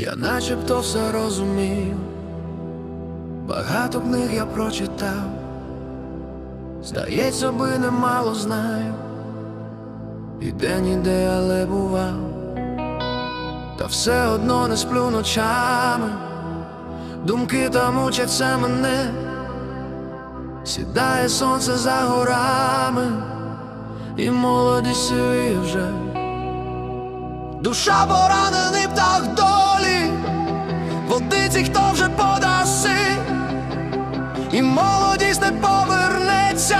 Я начебто все розумію, багато книг я прочитав, здається, би немало знаю, і де ніде, але бував, та все одно не сплю ночами, думки там мучаться мене, сідає сонце за горами, і молодість сивіє вже. Душа поранений птах долі, водиці хто вже подаси, і молодість не повернеться,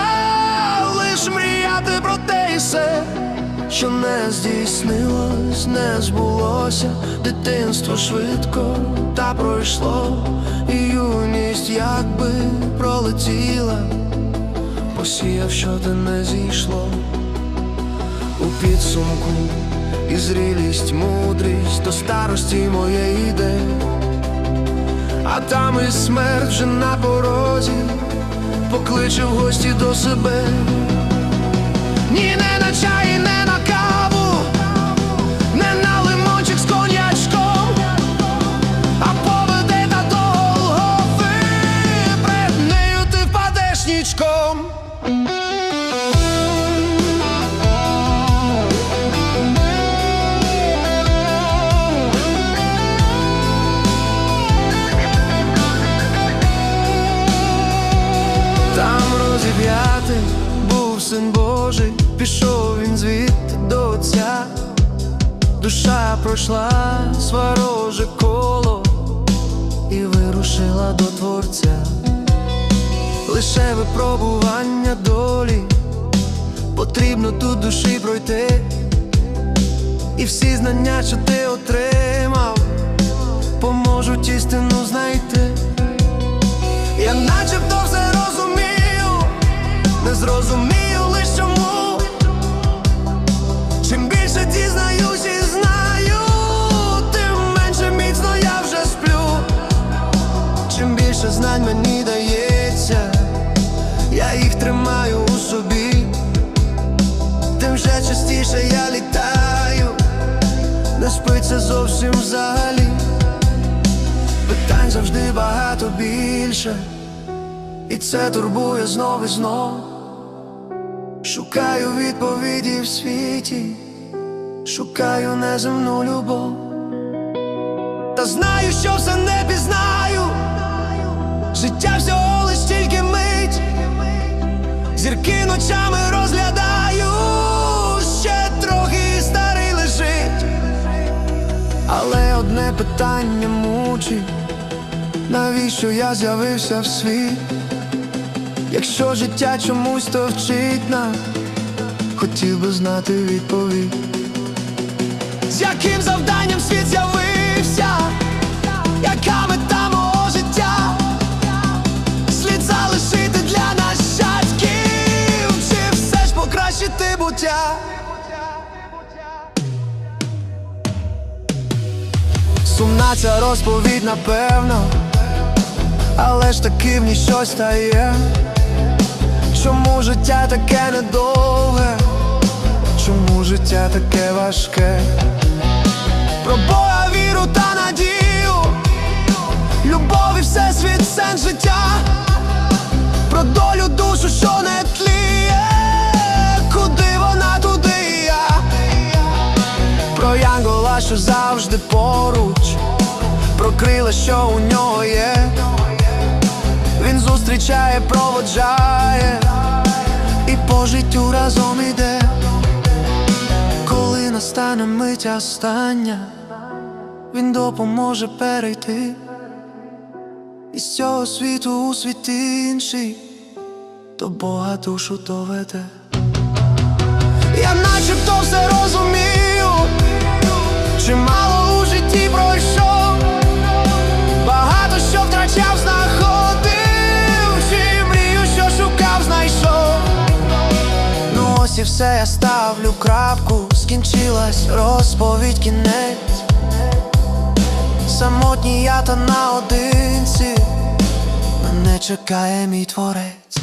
лиш мріяти про те і все, що не здійснилось, не збулося, дитинство швидко та пройшло, і юність якби пролетіла, посіяв, що ти не зійшло. У підсумку і зрілість, мудрість до старості моєї йде, там і смерть вже на порозі, покличе в гості до себе. Ні, не на чай, не на каву, не на лимончик з коньячком, а поведе та до Голгофи, пред нею ти впадеш нічком. Там був син Божий, пішов він звідти до отця, душа пройшла свороже коло і вирушила до Творця, лише випробування долі, потрібно тут душі пройти, і всі знання, що ти отримав, поможуть істину знайти. Завжди багато більше, і це турбує знов і знов. Шукаю відповіді в світі, шукаю неземну любов. Та знаю, що все не пізнаю. Життя всього лиш тільки мить, зірки ночами розглядаю, ще трохи старий лежить. Але одне питання мучить, навіщо я з'явився в світ? Якщо життя чомусь то вчить нас, хотів би знати відповідь. З яким завданням світ з'явився, яка мета мого життя? Слід залишити для нащадків, чи все ж покращити буття? Сумна ця розповідь, напевно, але ж таки в ній щось стає. Чому життя таке недовге? Чому життя таке важке? Про Бога віру та надію, любов і всесвіт сенс життя, про долю душу, що не тліє, куди вона, туди і я про янгола, що завжди поруч, про крила, що у нього є. Зустрічає, проводжає і по життю разом іде. Коли настане мить остання, він допоможе перейти із цього світу у світ інший, до Бога душу доведе. Все, я ставлю крапку, скінчилась розповідь кінець. Самотній я та наодинці, мене чекає мій творець.